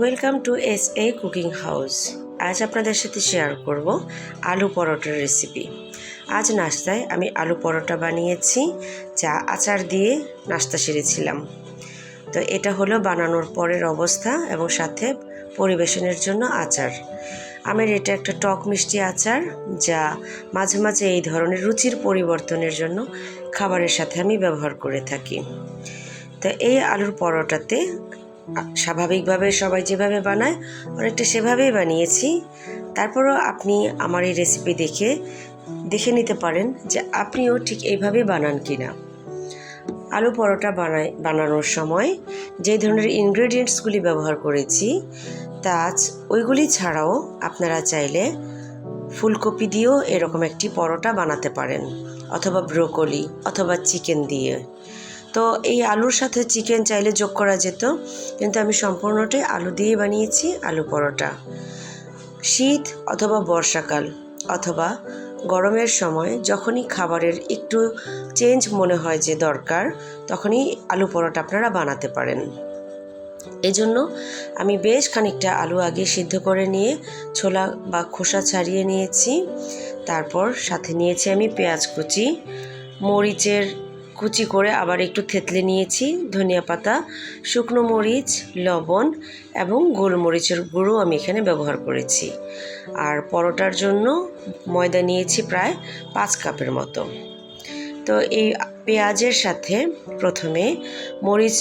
Welcome to S A cooking house আজ আপনাদের সাথে শেয়ার করব আলু পরোটার রেসিপি আজ নাস্তায় আমি আলু পরোটা বানিয়েছি, যা আচার দিয়ে নাস্তা সেরেছিলাম। তো এটা হলো বানানোর পরের অবস্থা এবং সাথে পরিবেশনের জন্য আচার। আমার এটা একটা টক মিষ্টি আচার, যা মাঝে মাঝে এই ধরনের রুচির পরিবর্তনের জন্য খাবারের সাথে আমি ব্যবহার করে থাকি। তো এই আলুর পরোটাতে স্বাভাবিকভাবে সবাই যেভাবে বানায়, অনেকটা সেভাবেই বানিয়েছি। তারপরও আপনি আমার এই রেসিপি দেখে দেখে নিতে পারেন যে আপনিও ঠিক এইভাবে বানান কি না আলু পরোটা বানায়, বানানোর সময় যে ধরনের ইনগ্রেডিয়েন্টসগুলি ব্যবহার করেছি তা ওইগুলি ছাড়াও আপনারা চাইলে ফুলকপি দিয়েও এরকম একটি পরোটা বানাতে পারেন, অথবা ব্রোকলি, অথবা চিকেন দিয়ে। তো এই আলুর সাথে চিকেন চাইলে যোগ করা যেত, কিন্তু আমি সম্পূর্ণটাই আলু দিয়ে বানিয়েছি, আলু পরোটা। শীত অথবা বর্ষাকাল অথবা গরমের সময় যখনই খাবারের একটু চেঞ্জ মনে হয় যে দরকার, তখনই আলু পরোটা আপনারা বানাতে পারেন। এই জন্য আমি বেশ খানিকটা আলু আগে সিদ্ধ করে নিয়ে ছোলা বা খোসা ছাড়িয়ে নিয়েছি। তারপর সাথে নিয়েছি আমি পেঁয়াজ কুচি, মরিচের কুচি করে আবার একটু থেতলে নিয়েছি ধনিয়া পাতা, শুকনো মরিচ, লবণ এবং গোলমরিচের গুঁড়ো আমি এখানে ব্যবহার করেছি। আর পরোটার জন্য ময়দা নিয়েছি প্রায় পাঁচ কাপের মতো। তো এই পেঁয়াজের সাথে প্রথমে মরিচ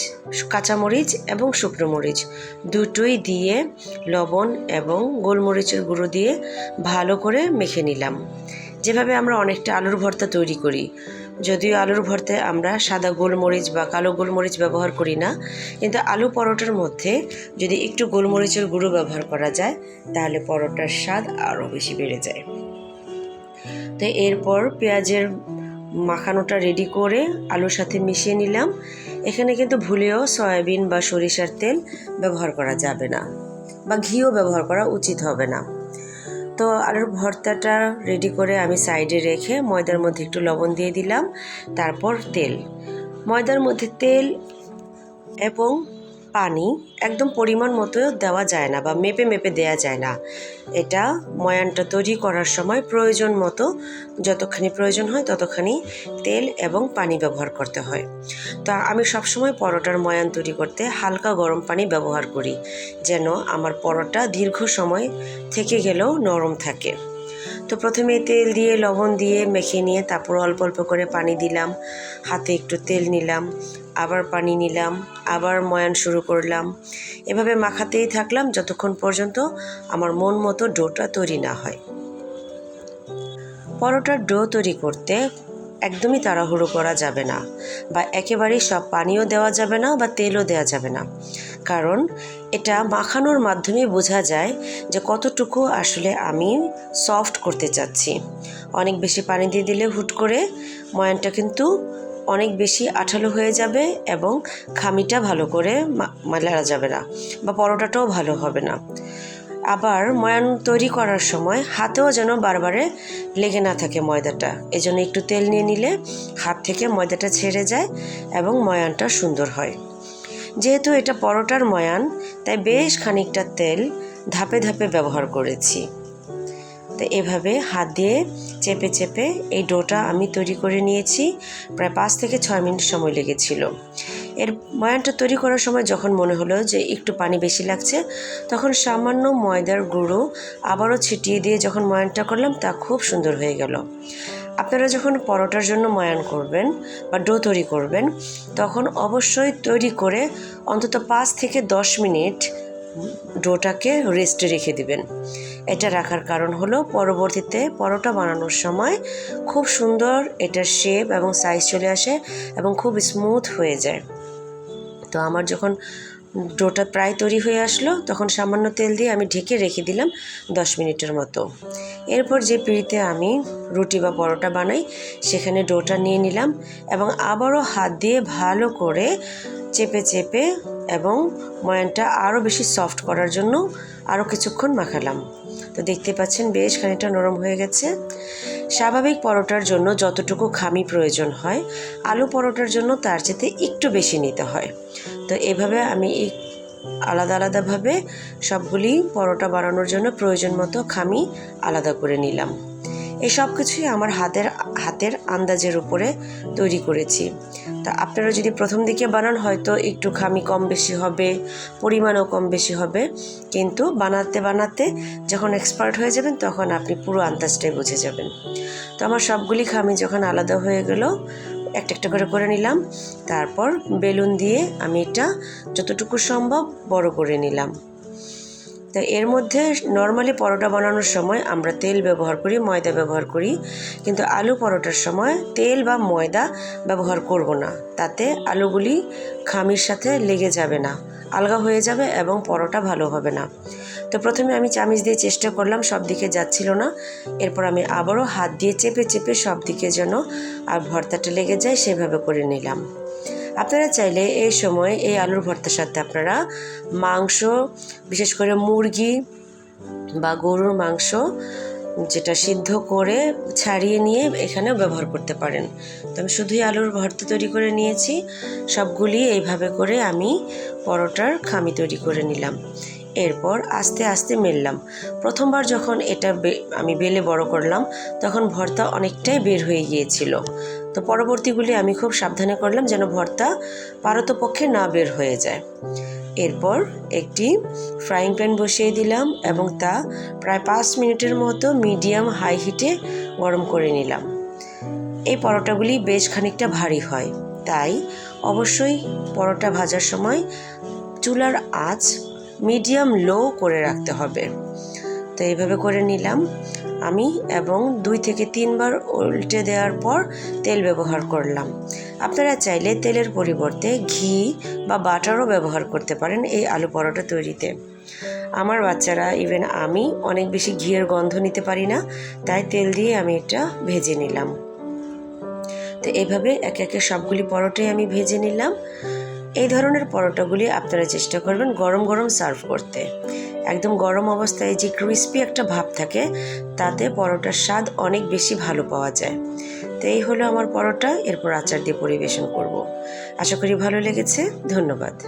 কাঁচামরিচ এবং শুকনো মরিচ দুটোই দিয়ে লবণ এবং গোলমরিচের গুঁড়ো দিয়ে ভালো করে মেখে নিলাম। যেভাবে আমরা অনেকটা আলুর ভর্তা তৈরি করি। যদিও আলুর ভর্তায় আমরা সাদা গোলমরিচ বা কালো গোলমরিচ ব্যবহার করি না, কিন্তু আলু পরোটার মধ্যে যদি একটু গোলমরিচের গুঁড়ো ব্যবহার করা যায়, তাহলে পরোটার স্বাদ আরও বেশি বেড়ে যায়। তো এরপর পেঁয়াজের মাখানোটা রেডি করে আলুর সাথে মিশিয়ে নিলাম। এখানে কিন্তু ভুলেও সয়াবিন বা সরিষার তেল ব্যবহার করা যাবে না বা ঘিও ব্যবহার করা উচিত হবে না। তো আলুর ভর্তাটা রেডি করে আমি সাইডে রেখে ময়দার মধ্যে একটু লবণ দিয়ে দিলাম, তারপর তেল। ময়দার মধ্যে তেল এবং পানি একদম পরিমাণ মতো দেওয়া যায় না বা মেপে মেপে দেওয়া যায় না। এটা ময়ানটা তৈরি করার সময় প্রয়োজন মতো যতখানি প্রয়োজন হয় ততখানি তেল এবং পানি ব্যবহার করতে হয়। তো আমি সবসময় পরোটার ময়ান তৈরি করতে হালকা গরম পানি ব্যবহার করি, যেন আমার পরোটা দীর্ঘ সময় থেকে গেলেও নরম থাকে। তো প্রথমে তেল দিয়ে, লবণ দিয়ে মেখে নিয়ে তারপর অল্প অল্প করে পানি দিলাম, হাতে একটু তেল নিলাম। আবার পানি নিলাম, আবার ময়ান শুরু করলাম। এভাবে মাখাতেই থাকলাম যতক্ষণ পর্যন্ত আমার মন মতো ডোটা তৈরি না হয়। পরোটার ডো তৈরি করতে একদমই তাড়াহুড়ো করা যাবে না বা একেবারেই সব পানিও দেওয়া যাবে না বা তেলও দেওয়া যাবে না। কারণ এটা মাখানোর মাধ্যমে বোঝা যায় যে কতটুকু আসলে আমি সফট করতে চাচ্ছি। অনেক বেশি পানি দিয়ে দিলে হুট করে ময়ানটা কিন্তু অনেক বেশি আঠালো হয়ে যাবে এবং খামিটা ভালো করে মালা যাবে না বা পরোটাটাও ভালো হবে না। আবার ময়ান তৈরি করার সময় হাতেও যেন বারবারে লেগে না থাকে ময়দাটা। এজন্য একটু তেল নিয়ে নিলে হাত থেকে ময়দাটা ছেড়ে যায় এবং ময়ানটা সুন্দর হয়। যেহেতু এটা পরোটার ময়ান, তাই বেশ খানিকটা তেল ধাপে ধাপে ব্যবহার করেছি। তো এভাবে হাত দিয়ে চেপে চেপে এই ডোটা আমি তৈরি করে নিয়েছি। প্রায় পাঁচ থেকে ছয় মিনিট সময় লেগেছিল। এর ময়ানটা তৈরি করার সময় যখন মনে হলো যে একটু পানি বেশি লাগছে, তখন সামান্য ময়দার গুঁড়ো আবারও ছিটিয়ে দিয়ে যখন ময়ানটা করলাম, তা খুব সুন্দর হয়ে গেল। আপনারা যখন পরোটার জন্য ময়ান করবেন বা ডো তৈরি করবেন, তখন অবশ্যই তৈরি করে অন্তত পাঁচ থেকে দশ মিনিট ডোটাকে রেস্টে রেখে দিবেন। এটা রাখার কারণ হলো পরবর্তীতে পরোটা বানানোর সময় খুব সুন্দর এটার শেপ এবং সাইজ চলে আসে এবং খুব স্মুথ হয়ে যায়। তো আমার যখন ডোটা প্রায় তৈরি হয়ে আসলো, তখন সামান্য তেল দিয়ে আমি ঢেকে রেখে দিলাম দশ মিনিটের মতো। এরপর যে পিঁড়িতে আমি রুটি বা পরোটা বানাই, সেখানে ডোটা নিয়ে নিলাম এবং আবারও হাত দিয়ে ভালো করে চেপে চেপে এবং ময়ানটা আরও বেশি সফট করার জন্য আরও কিছুক্ষণ মাখালাম। তো দেখতে পাচ্ছেন বেশ খানিকটা নরম হয়ে গেছে। স্বাভাবিক পরোটার জন্য যতটুকু খামি প্রয়োজন হয়, আলু পরোটার জন্য তার চেয়ে একটু বেশি নিতে হয়। তো এভাবে আমি আলাদা আলাদাভাবে সবগুলি পরোটা বানানোর জন্য প্রয়োজন মতো খামি আলাদা করে নিলাম। এই সব কিছুই আমার হাতের হাতের আন্দাজের উপরে তৈরি করেছি। তা আপনারা যদি প্রথম দিকে বানান, হয়তো একটু খামি কম বেশি হবে, পরিমাণও কম বেশি হবে। কিন্তু বানাতে বানাতে যখন এক্সপার্ট হয়ে যাবেন, তখন আপনি পুরো আন্দাজটাই বুঝে যাবেন। তো আমার সবগুলি খামি যখন আলাদা হয়ে গেল একটা একটা করে করে নিলাম। তারপর বেলুন দিয়ে আমি এটা যতটুকু সম্ভব বড় করে নিলাম। তো এর মধ্যে নর্মালি পরোটা বানানোর সময় আমরা তেল ব্যবহার করি, ময়দা ব্যবহার করি। কিন্তু আলু পরোটার সময় তেল বা ময়দা ব্যবহার করব না। তাতে আলুগুলি খামির সাথে লেগে যাবে না, আলগা হয়ে যাবে এবং পরোটা ভালো হবে না। তো প্রথমে আমি চামিচ দিয়ে চেষ্টা করলাম, সব দিকে যাচ্ছিল না। এরপর আমি আবারও হাত দিয়ে চেপে চেপে সব দিকে যেন আর ভর্তাটা লেগে যায়, সেভাবে করে নিলাম। আপনারা চাইলে এই সময় এই আলুর ভর্তার সাথে আপনারা মাংস, বিশেষ করে মুরগি বা গরুর মাংস যেটা সিদ্ধ করে ছাড়িয়ে নিয়ে এখানেও ব্যবহার করতে পারেন। তো আমি শুধুই আলুর ভর্তা তৈরি করে নিয়েছি, সবগুলি এইভাবে করে আমি পরোটার খামি তৈরি করে নিলাম। এরপর আস্তে আস্তে মেললাম। প্রথমবার যখন এটা আমি বেলে বড় করলাম, তখন ভর্তা অনেকটাই বের হয়ে গিয়েছিল। তো পরবর্তীগুলি আমি খুব সাবধানে করলাম যেন ভর্তা পারতপক্ষে না বের হয়ে যায়। এরপর একটি ফ্রাইং প্যান বসিয়ে দিলাম এবং তা প্রায় পাঁচ মিনিটের মতো মিডিয়াম হাই হিটে গরম করে নিলাম। এই পরোটাগুলি বেশ খানিকটা ভারী হয়। তাই অবশ্যই পরোটা ভাজার সময় চুলার আঁচ মিডিয়াম লো করে রাখতে হবে। তো এইভাবে করে নিলাম। আমি এবং দুই থেকে তিনবার উল্টে দেওয়ার পর তেল ব্যবহার করলাম। আপনারা চাইলে তেলের পরিবর্তে ঘি বা বাটারও ব্যবহার করতে পারেন এই আলু পরোটা তৈরিতে। আমার বাচ্চারা ইভেন আমি, অনেক বেশি ঘিয়ের গন্ধ নিতে পারি না, তাই তেল দিয়ে আমি এটা ভেজে নিলাম। তো এইভাবে একে একে সবগুলি পরোটাই আমি ভেজে নিলাম। এই ধরনের পরোটাগুলি আপনারা চেষ্টা করবেন গরম গরম সার্ভ করতে। একদম গরম অবস্থায় যে ক্রিস্পি একটা ভাব থাকে, তাতে পরোটার স্বাদ অনেক বেশি ভালো পাওয়া যায়। তো এই হলো আমার পরোটা, এরপর আচার দিয়ে পরিবেশন করব। আশা করি ভালো লেগেছে, ধন্যবাদ।